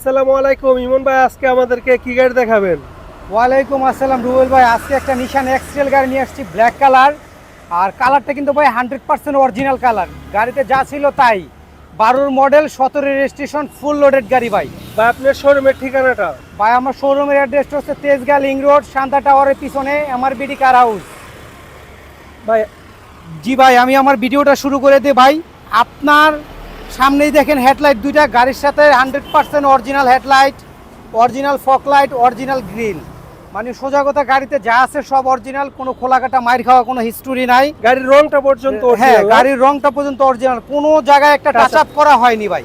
আসসালামু আলাইকুম ইমন ভাই আজকে আমাদেরকে কি গাড়ি দেখাবেন? ওয়ালাইকুম আসসালাম রুবেল ভাই। আজকে একটা নিশান এক্সেল গাড়ি নিয়ে আসছি ব্ল্যাক কালার আর কালারটা কিন্তু ভাই হান্ড্রেড পার্সেন্ট অরিজিনাল কালার গাড়িতে যা ছিল তাই। বারোর মডেল সতেরো রেজিস্ট্রেশন ফুল লোডেড গাড়ি ভাই। বা আপনার শোরুমের ঠিকানাটা? ভাই আমার শোরুমের অ্যাড্রেসটা হচ্ছে তেজগাঁ লিং রোড শান্তা টাওয়ারের পিছনে আমার বিডি কার হাউস ভাই জি ভাই আমি আমার ভিডিওটা শুরু করে দিই ভাই। আপনার সামনেই দেখেন হেডলাইট দুইটা গাড়ির সাথে hundred percent original headlight original fog light original grill মানে সোজা কথা গাড়িতে যা আছে সব অরিজিনাল কোনো খোলাকাটা মাইর খাওয়া কোনো হিস্টোরি নাই। গাড়ির রংটা পর্যন্ত হ্যাঁ গাড়ির রংটা পর্যন্ত অরিজিনাল কোনো জায়গায় একটা টাচ আপ করা হয়নি ভাই।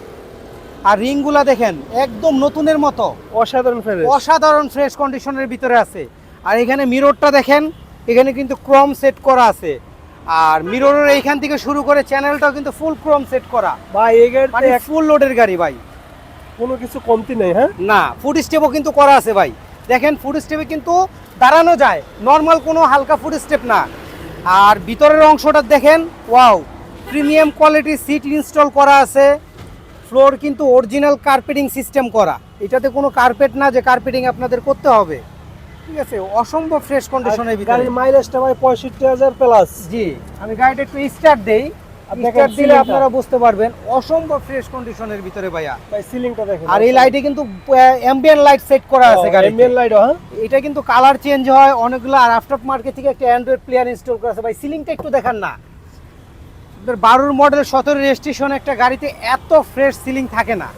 আর রিংগুলা দেখেন একদম নতুনের মতো। অসাধারণ ফেরে অসাধারণ ফ্রেশ কন্ডিশনের ভিতরে আছে। আর এখানে মিররটা দেখেন এখানে কিন্তু ক্রম সেট করা আছে। আর মিররের এইখান থেকে শুরু করে চ্যানেলটাও কিন্তু ফুল ক্রম সেট করা। ভাই এই মানে ফুল লোডের গাড়ি ভাই। কোনো কিছু কমতি নেই হ্যাঁ? না ফুড স্টেপও কিন্তু করা আছে ভাই। দেখেন ফুড স্টেপে কিন্তু দাঁড়ানো যায়। নর্মাল কোনো হালকা ফুড স্টেপ না। আর ভিতরের অংশটা দেখেন ওয়াও প্রিমিয়াম কোয়ালিটির সিট ইনস্টল করা আছে। ফ্লোর কিন্তু অরিজিনাল কার্পেটিং সিস্টেম করা। এটাতে কোনো কার্পেট না যে কার্পেটিং আপনাদের করতে হবে। ঠিক আছে অসম্ভব ফ্রেশ কন্ডিশনের ভিতরে। গাড়ির মাইলেজটা ভাই পঁয়ষট্টি হাজার প্লাস জি আমি গাড়িটা একটু স্টার্ট দেই। স্টার্ট দিলে আপনারা বুঝতে পারবেন অসম্ভব ফ্রেশ কন্ডিশনের ভিতরে ভাইয়া। ভাই সিলিংটা দেখেন। আর এই লাইটে কিন্তু অ্যাম্বিয়েন্ট লাইট সেট করা আছে গাড়ি এমবিএন লাইট হ্যাঁ? এটা কিন্তু কালার চেঞ্জ হয় অনেকগুলো আর আফটার মার্কেট থেকে একটা অ্যান্ড্রয়েড প্লেয়ার ইনস্টল করা আছে। ভাই সিলিংটা একটু দেখান না। বারোর মডেল সতেরো রেজিস্ট্রেশন একটা গাড়িতে এত ফ্রেশ সিলিং থাকে না।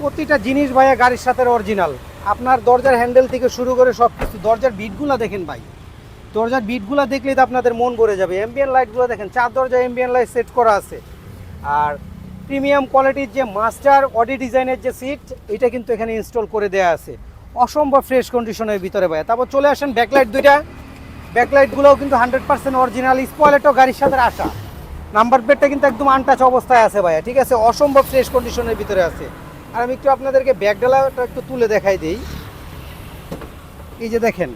প্রতিটা জিনিস ভাইয়া গাড়ির সাথে অরিজিনাল আপনার দরজার হ্যান্ডেল থেকে শুরু করে সব কিছু দরজার বিটগুলো দেখেন ভাই। দরজার বিটগুলো দেখলেই তো আপনাদের মন ভরে যাবে। এমবিএন লাইটগুলো দেখেন, চার দরজা এমবিএন লাইট সেট করা আছে। আর প্রিমিয়াম কোয়ালিটির যে মাস্টার অডি ডিজাইনের যে সিট এটা কিন্তু এখানে ইনস্টল করে দেওয়া আছে। অসম্ভব ফ্রেশ কন্ডিশনের ভিতরে ভাই তারপর চলে আসেন ব্যাকলাইট দুইটা। ব্যাকলাইটগুলোও কিন্তু হান্ড্রেড পার্সেন্ট অরিজিনাল স্পয়েলেটও গাড়ির সাথে আসা। নাম্বার প্লেটটা কিন্তু একদম আনটাচ অবস্থায় আছে ভাইয়া, ঠিক আছে? অসম্ভব ফ্রেশ কন্ডিশনের ভিতরে আছে। আর আমি একটু আপনাদেরকে ব্যাকডালাটা একটু তুলে দেখাই দিই। এই যে দেখেন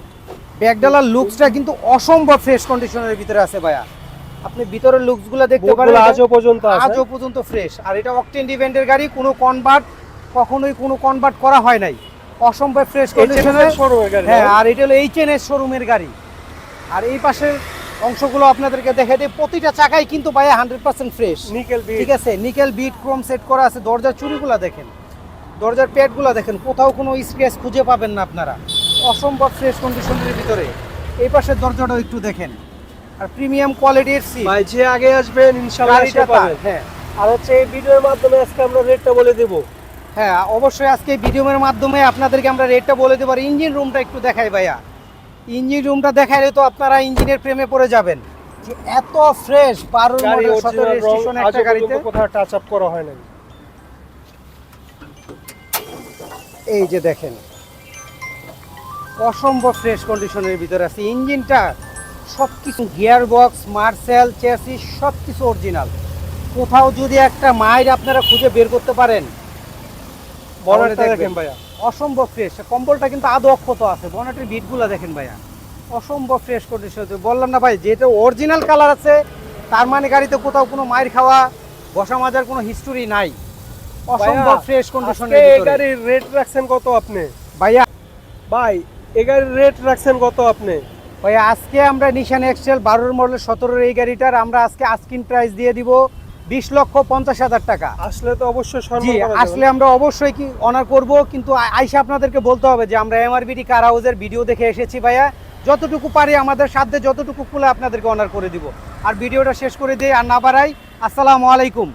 ব্যাকডালার লুকসটা কিন্তু অসম্ভব ফ্রেশ কন্ডিশনের ভিতরে আছে ভাইয়া। আপনি ভিতরের লুকসগুলো দেখতে পারেন আজও পর্যন্ত আছে। আজও পর্যন্ত ফ্রেশ আর এটা অকটেন ডিভেন্টের গাড়ি কোনো কনভার্ট কখনোই কোনো কনভার্ট করা হয় নাই। অসম্ভব ফ্রেশ কন্ডিশনের শোরুমের গাড়ি হ্যাঁ আর এটা হলো এইচ এন এস শোরুমের গাড়ি। আর এই পাশের অংশগুলো আপনাদেরকে দেখে দিই। প্রতিটা চাকাই কিন্তু ভাইয়া হান্ড্রেড পার্সেন্ট ফ্রেশ নিকেল ঠিক আছে নিকেল বিট ক্রোম সেট করা আছে। দরজার চুরিগুলো দেখেন। দরজার প্যাডগুলো দেখেন কোথাও কোনো স্ক্র্যাচ খুঁজে পাবেন না আপনারা। অসম্ভব ফ্রেশ কন্ডিশনের ভিতরে। এই পাশের দরজাটাও একটু দেখেন। আর প্রিমিয়াম কোয়ালিটির সিট ভাই যে আগে আসবেন ইনশাআল্লাহ তার, পাবেন। হ্যাঁ। আর হচ্ছে এই ভিডিওর মাধ্যমে আজকে আমরা রেটটা বলে দেব। হ্যাঁ অবশ্যই আজকে ভিডিওর মাধ্যমে আপনাদেরকে আমরা রেটটা বলে দেবো। আর ইঞ্জিন রুমটা একটু দেখাই ভাইয়া। ইঞ্জিন রুমটা দেখাইলে তো আপনারা ইঞ্জিনের প্রেমে পড়ে যাবেন। যে এত ফ্রেশ গাড়ি মডেল সতেরো রেজিস্ট্রেশন একটা গাড়িতে। কোথাও টাচ আপ করা হয় নাই। এই যে দেখেন। অসম্ভব ফ্রেশ কন্ডিশনের ভিতরে আছে। ইঞ্জিনটা সব কিছু গিয়ার বক্স মার্সেল চেসি সব কিছু অরিজিনাল কোথাও যদি একটা মাইর আপনারা খুঁজে বের করতে পারেন দেখেন ভাইয়া। অসম্ভব ফ্রেশ কম্বলটা কিন্তু আদৌ অক্ষত আছে। বনেটের বিটগুলো দেখেন ভাইয়া। অসম্ভব ফ্রেশ কন্ডিশন বললাম না ভাই যেটা অরিজিনাল কালার আছে তার মানে গাড়িতে কোথাও কোনো মাইর খাওয়া বসা মাজার কোনো হিস্টোরি নাই। অসম্ভব ফ্রেশ এই গাড়ির রেট রাখছেন কত আপনি? ভাইয়া। ভাই এই গাড়ির রেট রাখছেন কত আপনি? ভাইয়া আজকে আমরা নিশান এক্সেল বারোর মডেল সতেরোর এই গাড়িটার আমরা আজকে আস্কিন প্রাইস দিয়ে দিব বিশ লক্ষ পঞ্চাশ হাজার টাকা। আসলে তো অবশ্যই জি আসলে আমরা অবশ্যই কি অনার করব কিন্তু আইসা আপনাদেরকে বলতে হবে যে আমরা এমআরবিটি কার হাউসের ভিডিও দেখে এসেছি ভাইয়া। যতটুকু পারি আমাদের সাধ্যে যতটুকু খুলে আপনাদেরকে অনার করে দিব। আর ভিডিওটা শেষ করে দিই আর না বাড়াই আসসালামু আলাইকুম।